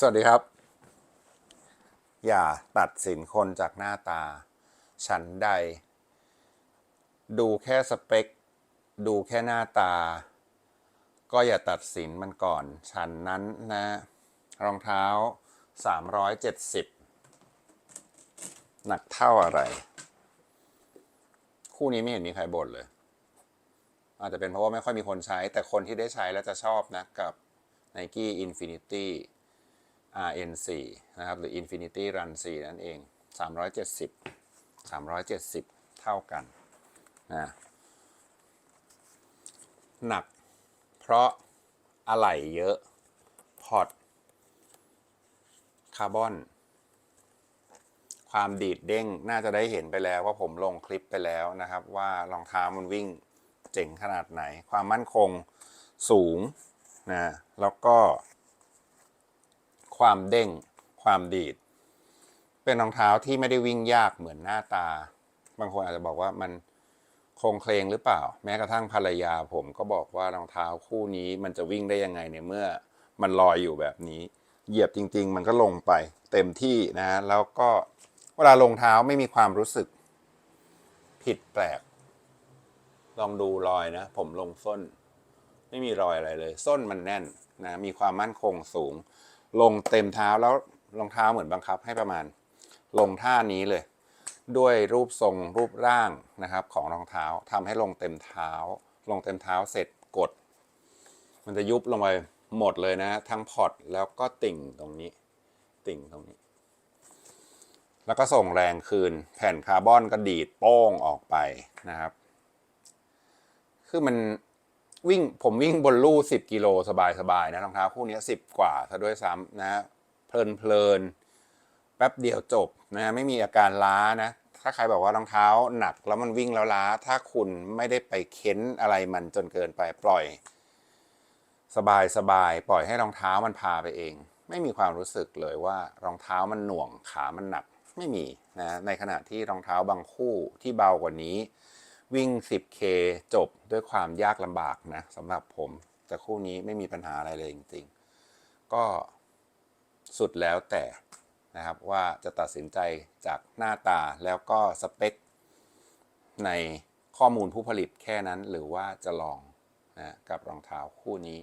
สวัสดีครับ อย่าตัดสินคนจากหน้าตา ฉันใด ดูแค่สเปค ดูแค่หน้าตา ก็อย่าตัดสินมันก่อน ฉันนั้นนะ รองเท้า 370 หนักเท่าอะไร คู่นี้ไม่เห็นมีใครบ่นเลย อาจจะเป็นเพราะว่าไม่ค่อยมีคนใช้ แต่คนที่ได้ใช้แล้วจะชอบนะกับ Nike Infinity RN4 นะครับหรือ Infinity Run 4 นั่นเอง 370 370 เท่ากันนะหนักเพราะอะไหล่เยอะ พอร์ตคาร์บอน ความดีดเด้งน่าจะได้เห็นไปแล้วว่าผมลงคลิปไปแล้วนะครับ ว่ารองเท้ามันวิ่งเจ๋งขนาดไหน ความมั่นคงสูงนะแล้วก็ ความเด้ง ความดีด เป็นรองเท้าที่ไม่ได้วิ่งยากเหมือนหน้าตา บางคนอาจจะบอกว่ามันโครงเคลงหรือเปล่า แม้กระทั่งภรรยาผมก็บอกว่ารองเท้าคู่นี้มันจะวิ่งได้ยังไงในเมื่อ มันลอยอยู่แบบนี้ เหยียบจริง ๆ มันก็ลงไป เต็มที่นะฮะแล้วก็เวลาลงเท้าไม่มีความรู้สึก ผิดแปลก ลองดูรอยนะ ผมลงส้น ไม่มีรอยอะไรเลย ส้นมันแน่นนะมีความมั่นคงสูง ลงเต็มเท้าแล้วรองเท้าเหมือนบังคับให้ประมาณ ลงท่านี้เลย ด้วยรูปทรงรูปร่างนะครับของรองเท้าทำให้ลงเต็มเท้า ลงเต็มเท้าเสร็จกด มันจะยุบลงไปหมดเลยนะทั้งพอร์ตแล้วก็ติ่งตรงนี้ ติ่งตรงนี้ แล้วก็ส่งแรงคืนแผ่นคาร์บอนก็ดีดโป้งออกไปนะครับ คือมัน วิ่งผมวิ่งบนลู่สิบกิโลสบายๆนะรองเท้าคู่นี้สิบกว่าซะด้วยซ้ำนะเพลินเพลินๆแป๊บเดียวจบนะไม่มีอาการล้านะถ้าใครบอกว่ารองเท้าหนักแล้วมันวิ่งแล้วล้า ถ้าคุณไม่ได้ไปเค้นอะไรมันจนเกินไปปล่อย สบายสบายๆปล่อยให้รองเท้ามันพาไปเอง ไม่มีความรู้สึกเลยว่ารองเท้ามันหน่วงขามันหนักไม่มีนะในขณะที่รองเท้าบางคู่ที่เบากว่านี้ วิ่ง 10K จบด้วยความยากลำบากนะสำหรับผม แต่คู่นี้ไม่มีปัญหาอะไรเลยจริงๆ ก็สุดแล้วแต่นะครับว่าจะตัดสินใจจากหน้าตาแล้วก็สเปค ในข้อมูลผู้ผลิตแค่นั้นหรือว่าจะลองนะกับรองเท้าคู่นี้